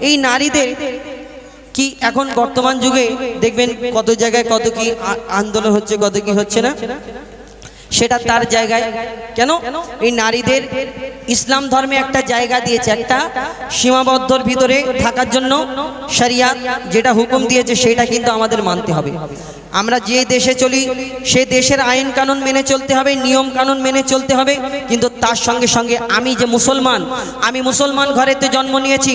এই নারীদের কি এখন বর্তমান যুগে দেখবেন কত জায়গায় কত কি আন্দোলন হচ্ছে, কত কি হচ্ছে না? সেটা তার জায়গায়। কেন? এই নারীদের ইসলাম ধর্মে একটা জায়গা দিয়েছে, একটা সীমাবদ্ধর ভিতরে থাকার জন্য শরিয়াত যেটা হুকুম দিয়েছে সেটা কিন্তু আমাদের মানতে হবে। আমরা যে দেশে চলি, সে দেশের আইন কানুন মেনে চলতে হবে, নিয়ম কানুন মেনে চলতে হবে। কিন্তু তার সঙ্গে সঙ্গে আমি যে মুসলমান, আমি মুসলমান ঘরেতে জন্ম নিয়েছি,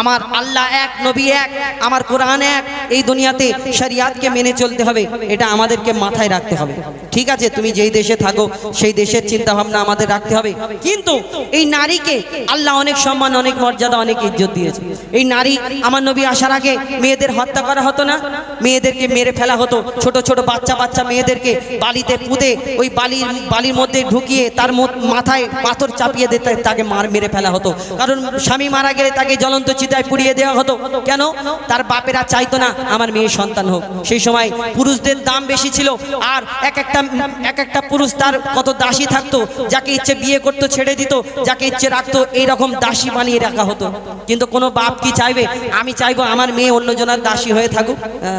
আমার আল্লাহ এক, নবী এক, আমার কোরআন এক, এই দুনিয়াতে শরিয়াতকে মেনে চলতে হবে, এটা আমাদেরকে মাথায় রাখতে হবে। ঠিক আছে? তুমি যেই দেশে থাকো, সেই দেশের চিন্তা ভাবনা আমাদের রাখতে হবে। কিন্তু এই নারীকে আল্লাহ অনেক সম্মান, অনেক মর্যাদা, অনেক ইজ্জত দিয়েছে। এই নারী আমার নবী আসার আগে মেয়েদের হত্যা করা হতো না। মেয়েদেরকে মেরে ফেলা হতো। ছোট ছোট বাচ্চা বাচ্চা মেয়েদেরকে বালিতে পুঁতে ওই বালির বালির মধ্যে ঢুকিয়ে তার মাথায় পাথর চাপিয়ে দিতে তাকে মার, মেরে ফেলা হতো। কারণ স্বামী মারা গেলে তাকে জ্বলন্ত চিতায় পুড়িয়ে দেওয়া হতো। কেন? তার বাপেরা চাইতো না আমার মেয়ে সন্তান হোক। সেই সময় পুরুষদের দাম বেশি ছিল। আর এক একটা এক একটা পুরুষ তার কত দাসী থাকতো, যাকে ইচ্ছে বিয়ে করতো, ছেড়ে দিত, যাকে ইচ্ছে রাখতো, এইরকম দাসী বানিয়ে রাখা হতো। কিন্তু কোনো বাপ কি চাইবে? আমি চাইব আমার মেয়ে অন্যজনের দাসী হয়ে থাকুক।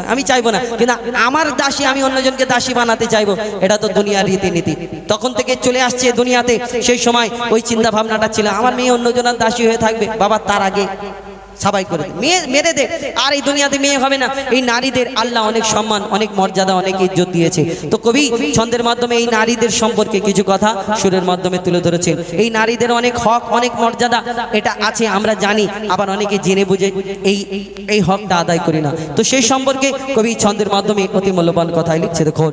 আমি চাইব না। কিন্তু আমার দাসী, আমি অন্যজনকে দাসী বানাতে চাইব। এটা তো দুনিয়ার রীতিনীতি। তখন থেকে চলে আসছে দুনিয়াতে সেই সময় ওই চিন্তা ভাবনাটা ছিল, আমার মেয়ে অন্যজনের দাসী হয়ে থাকবে, বাবা তার আগে সবাই করে মেয়ে মেরে দে আর এই দুনিয়াতে মেয়ে হবে না। এই নারীদের আল্লাহ অনেক সম্মান, অনেক মর্যাদা, অনেক ইজ্জত দিয়েছে। তো কবি, ছন্দের মাধ্যমে এই নারীদের সম্পর্কে কিছু কথা সুরের মাধ্যমে তুলে ধরেছেন। এই নারীদের অনেক হক, অনেক মর্যাদা, এটা আছে, আমরা জানি, আবার অনেকে জেনে বুঝে এই এই হকটা আদায় করি না। তো সেই সম্পর্কে কবি ছন্দের মাধ্যমে অতি মূল্যবান কথাই লিখছে। দেখুন।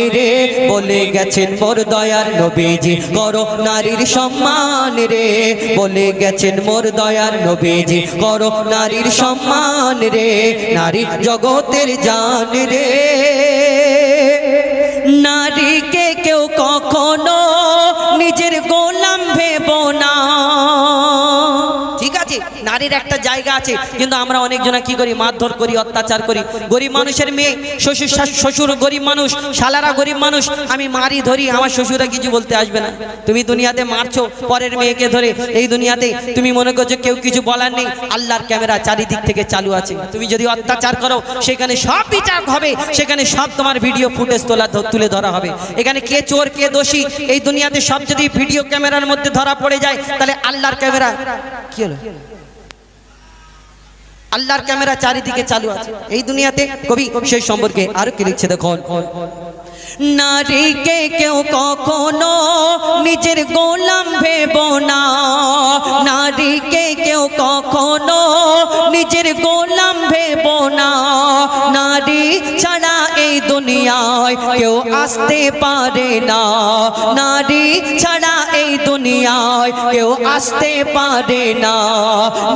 রে বলে গেছেন মোর দয়ার নবীজি। করো নারীর সম্মান রে বলে গেছেন মোর দয়ার নবীজি। করো নারীর সম্মান রে, নারী জগতের জান রে। নারীর একটা জায়গা আছে, কিন্তু আমরা অনেকজনা কি করি? মারধর করি, অত্যাচার করি। গরিব মানুষের মেয়ে, শ্বশুর শ্বশুর গরিব মানুষ, শালারা গরিব মানুষ, আমি মারি ধরি, আমার শ্বশুরা কিছু বলতে আসবে না। তুমি দুনিয়াতে মারছো, পরের মেয়েকে ধরে, এই দুনিয়াতে তুমি মনে করছ কেউ কিছু বলার নেই, আল্লাহর ক্যামেরা চারিদিক থেকে চালু আছে। তুমি যদি অত্যাচার করো, সেখানে সব বিচার হবে, সেখানে সব তোমার ভিডিও ফুটেজ তোলা তুলে ধরা হবে। এখানে কে চোর, কে দোষী, এই দুনিয়াতে সব যদি ভিডিও ক্যামেরার মধ্যে ধরা পড়ে যায়, তাহলে আল্লাহর ক্যামেরা, কি হলো? আল্লাহর ক্যামেরা চারিদিকে চালু আছে। এই দুনিয়াতে কবি সেই সম্পর্কে আরও কি লিখছে দেখুন? নারীকে কেউ কখনো নিজের গোলাম ভেব না। নারীকে কেউ কখনো নিজের গোলাম ভেব না। নারী ছাড়া এই দুনিয়ায় কেউ আসতে পারে না। নারী ছাড়া এই দুনিয়ায় কেউ আসতে পারে না।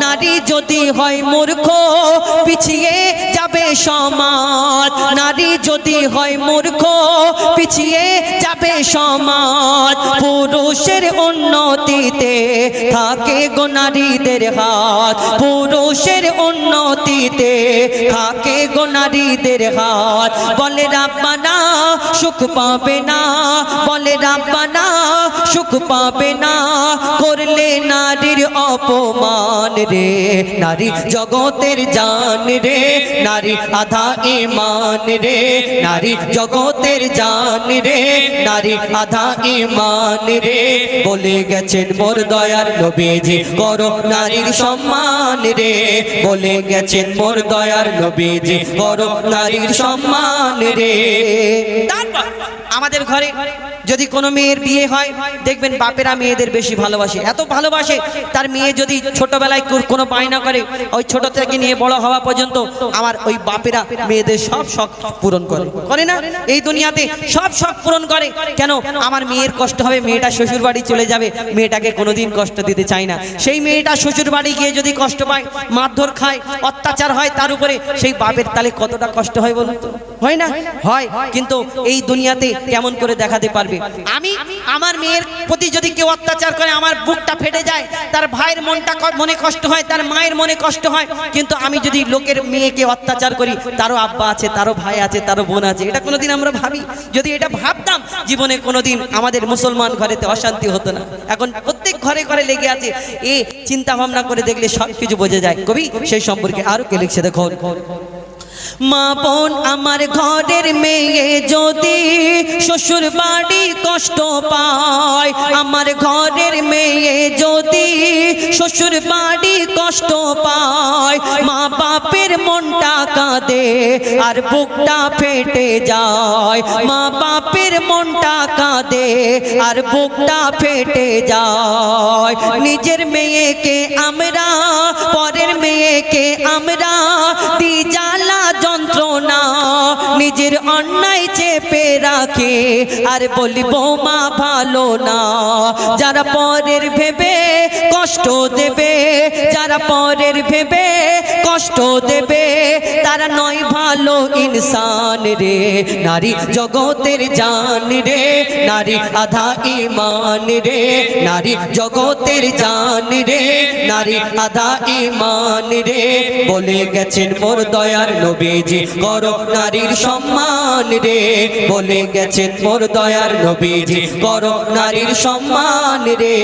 নারী যদি হয় মূর্খ, পিছিয়ে যাবে সমাজ। নারী যদি হয় মূর্খ, পিছিয়ে যাবে সমাজ। পুরুষের উন্নতিতে থাকে গো নারীদের হাত। পুরুষের উন্নতিতে থাকে গো নারীদের হাত। বলে, রাব্বানা, সুখ পাবে না। বলে, রাব্বানা সুখ পাবে না, করলে নারীর অপমান রে। নারী জগতের জান রে, নারী আধা ইমান রে। নারী জগতের জান রে, নারী আধা ইমান রে। বলে গেছেন মোর দয়ার নবীজি, করো নারীর সম্মান রে। বলে গেছেন মোর দয়ার নবীজি, করো নারীর সম্মান রে। আমাদের ঘরে যদি কোনো মেয়ের বিয়ে হয়, দেখবেন বাপেরা মেয়েদের বেশি ভালোবাসে। এত ভালোবাসে, তার মেয়ে যদি ছোটবেলায় কোনো বায়না করে, ওই ছোট থেকে নিয়ে বড় হওয়া পর্যন্ত আমার ওই বাপেরা মেয়েদের সব শখ পূরণ করে। করে না? এই দুনিয়াতে সব শখ পূরণ করে। কেন? আমার মেয়ের কষ্ট হবে, মেয়েটা শ্বশুর বাড়ি চলে যাবে, মেয়েটাকে কোনোদিন কষ্ট দিতে চায় না। সেই মেয়েটা শ্বশুর বাড়ি গিয়ে যদি কষ্ট পায়, মারধর খায়, অত্যাচার হয়, তার উপরে সেই বাপের তালে কতটা কষ্ট হয় বলুন তো? হয় না? হয়। কিন্তু এই দুনিয়াতে কেমন করে দেখাতে পারবে? আমি, আমার মেয়ের প্রতি যদি কেউ অত্যাচার করে, আমার বুকটা ফেটে যায়, তার ভাইয়ের মনটা মনে কষ্ট হয়, তার মায়ের মনে কষ্ট হয়, কিন্তু আমি যদি লোকের মেয়েকে অত্যাচার করি, তারও আব্বা আছে, তারও ভাই আছে, তারও বোন আছে, এটা কোনোদিন আমরা ভাবি? যদি এটা ভাবতাম, জীবনে কোনোদিন আমাদের মুসলমান ঘরেতে অশান্তি হতো না। এখন প্রত্যেক ঘরে ঘরে লেগে আছে, এ চিন্তা ভাবনা করে দেখলে সব কিছু বোঝা যায়। কবি, সেই সম্পর্কে আরও কে লিখছে দেখো মা বোন, আমার ঘরের মেয়ে যদি শ্বশুর বাড়ি কষ্ট পায়, আমার ঘরের মেয়ে যদি শ্বশুর বাড়ি কষ্ট পায়, মা বাপের মনটা কাঁদে আর বুকটা ফেটে যায়। মা বাপের মনটা কাঁদে আর বুকটা ফেটে যায়। নিজের মেয়েকে আমরা, পরের মেয়েকে আমরা নিজের অন্যায় চেপে রাখে। আর বলি মা ভালো না। যারা পরের ভেবে কষ্ট দেবে, যারা পরের ভেবে কষ্ট দেবে, তারা নয় ভালো ইনসান রে। নারী জগতের জান রে, নারী আধা ইমান রে। নারী জগতের জান রে, নারী আধা ইমান রে। বলে গেছেন মোর দয়ার নবীজি, করো নারীর সম্মান রে। বলে গেছেন মোর দয়ার নবীজি, করো নারীর সম্মান রে।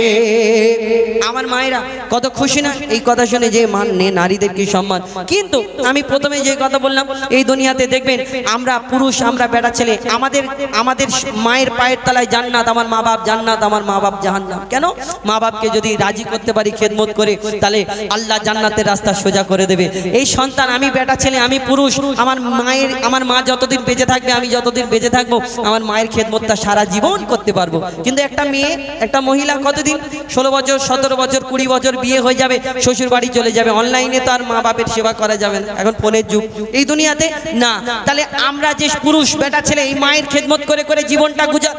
আমার মায়েরা, কত খুশি না? এই কথা শুনে যে মান নে নারীদের কি সম্মান? কিন্তু আমি প্রথমে যে কথা বললাম, এই দুনিয়াতে দেখবেন আমরা পুরুষ, আমরা বেড়া ছেলে, আমাদের আমাদের মায়ের পায়ের তলায় জান্নাত, আমার মা বাপ জান্নাত, আমার মা বাপ জাহান্নাম কেন? মা বাপকে যদি রাজি করতে পারি, খেদমত করে, তাহলে আল্লাহ জান্নাতের রাস্তা সোজা করে দেবে। এই সন্তান, আমি বেটা ছেলে, আমি পুরুষ, আমার মায়ের, আমার মা যতদিন বেঁচে থাকবে, আমি যতদিন বেঁচে থাকব, আমার মায়ের খেদমতটা সারা জীবন করতে পারব। কিন্তু একটা মেয়ে, একটা মহিলা কতদিন? ষোলো বছর, সতেরো বছর কুড়ি বছর বিয়ে হয়ে যাবে শ্বশুর বাড়ি চলে যাবে, অনলাইনে তো আর মা বাপের সেবা করা যাবে না। এখন ফোনের যুগ। এই দুনিয়াতে না। তাহলে আমরা যে পুরুষ বেটা ছেলে, এই মায়ের খেদমত করে করে জীবনটা গুজা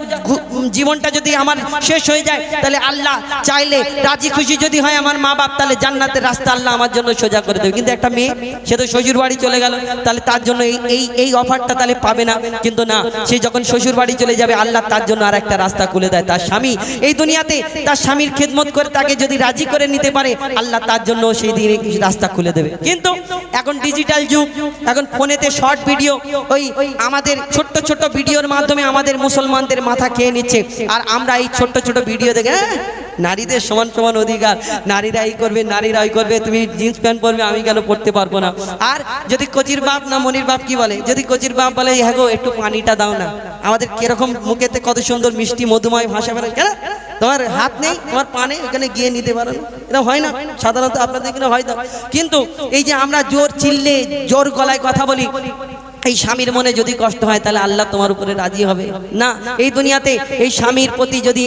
জীবনটা যদি আমার শেষ হয়ে যায়, তাহলে আল্লাহ চাইলে রাজি খুশি যদি হয় আমার মা বাপ তাহলে জান্নাতের রাস্তা আল্লাহ আমার জন্য সোজা করে দেবে। কিন্তু একটা মেয়ে, সে তো শ্বশুর বাড়ি চলে গেল, তাহলে তার জন্য এই এই এই অফারটা তাহলে পাবে না। কিন্তু না, সে যখন শ্বশুর বাড়ি চলে যাবে, আল্লাহ তার জন্য আর একটা রাস্তা খুলে দেয়। তার স্বামী, এই দুনিয়াতে তার স্বামীর খেদমত করে তাকে যদি রাজি করে নিতে পারে আল্লাহ তার জন্য সেই দিনে রাস্তা খুলে দেবে। কিন্তু এখন ডিজিটাল যুগ এখন ফোনেতে শর্ট ভিডিও ওই আমাদের ছোট্ট ছোট্ট ভিডিওর মাধ্যমে আমাদের মুসলমানদের মাথা খেয়ে নিচ্ছে। আর আমরা এই ছোট্ট ছোট ভিডিও দেখে "হ্যাঁ, নারীদের সমান সমান অধিকার। নারীরা এই করবে নারীরা ওই করবে তুমি জিন্স প্যান্ট পরবে আমি কেন পড়তে পারব না? আর যদি কচির বাপ না মনির বাপ কি বলে? যদি কচির বাপ বলে হ্যাঁ গো একটু পানিটা দাও না। আমাদের কীরকম মুখেতে কত সুন্দর মিষ্টি মধুময় ভাষা বেরোয়। কেন? তোমার হাত নেই, তোমার পানে ওখানে গিয়ে নিতে পারো এটা হয় না। সাধারণত আপনাদের এখানে হয় না কিন্তু এই যে আমরা জোর চিল্লে, জোর গলায় কথা বলি, এই স্বামীর মনে যদি কষ্ট হয়, তাহলে আল্লাহ তোমার উপরে রাজি হবে। না, এই দুনিয়াতে এই স্বামীর প্রতি যদি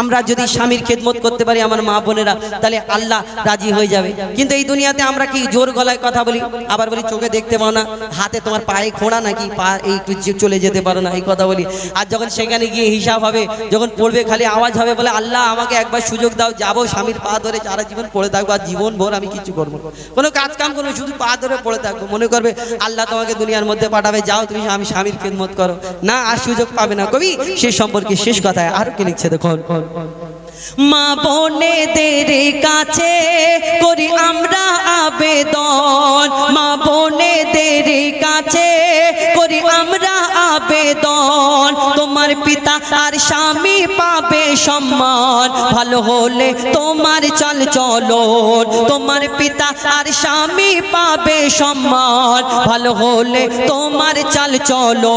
আমরা যদি স্বামীর খেদমত করতে পারি, আমার মা বোনেরা, তাহলে আল্লাহ রাজি হয়ে যাবে। কিন্তু এই দুনিয়াতে আমরা কি জোর গলায় কথা বলি? আবার বলি, চোখে দেখতে পাও না। হাতে তোমার পায়ে খোঁড়া নাকি? পা এই চলে যেতে পারো না। এই কথা আর যখন সেখানে গিয়ে হিসাব হবে, যখন পড়বে, খালি আওয়াজ হবে, বলে আল্লাহ আমাকে একবার সুযোগ দাও, যাব স্বামীর পা ধরে সারা জীবন পড়ে থাকব আর জীবন ভোর আমি কিছু করব কোনো কাজ কাম কোনো শুধু পা ধরে পড়ে থাকব। মনে করবে, আল্লাহ তোমাকে দুনিয়ার মধ্যে পাঠাবে, যাও তুমি আমি স্বামীর খেদমত করো। না, আর সুযোগ পাবে না। কবি, সে সম্পর্কে শেষ কথায় আর কি লিখছে দেখুন? মা বোনেদের পিতা আর স্বামী পাবে সম্মান। ভালো হলে তোমার চল চলো তোমার পিতা আর স্বামী পাবে সম্মান। ভালো হলে তোমার চাল চলো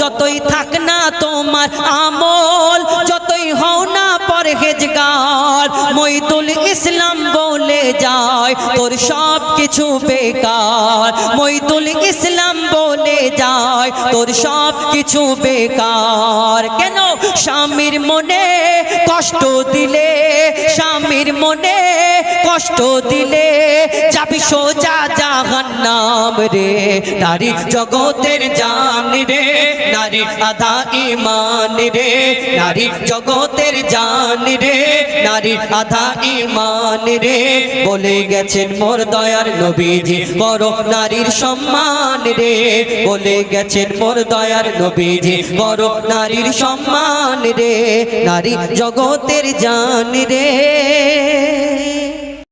যতই থাক না তোমার আমল যতই হও না পরহেজগার, মৈতুল ইসলাম বলে যায়, তোর সব কিছু বেকার। মৈতুল ইসলাম বলে যায়, তোর সব কিছু বেকার। কেন? স্বামীর মনে কষ্ট দিলে, স্বামীর মনে কষ্ট দিলে যাবি সোজা জাহান্নাম রে। নারী জগতের জান রে, নারী আধা ইমান রে। নারী জগতের জান রে, নারী আধা ইমান রে। বলে গেছেন মোর দয়ার নবীজি, বড় নারীর সম্মান রে। বলে গেছেন মোর দয়ার নবীজি, বড় নারীর সম্মান রে। নারী জগতের জান রে।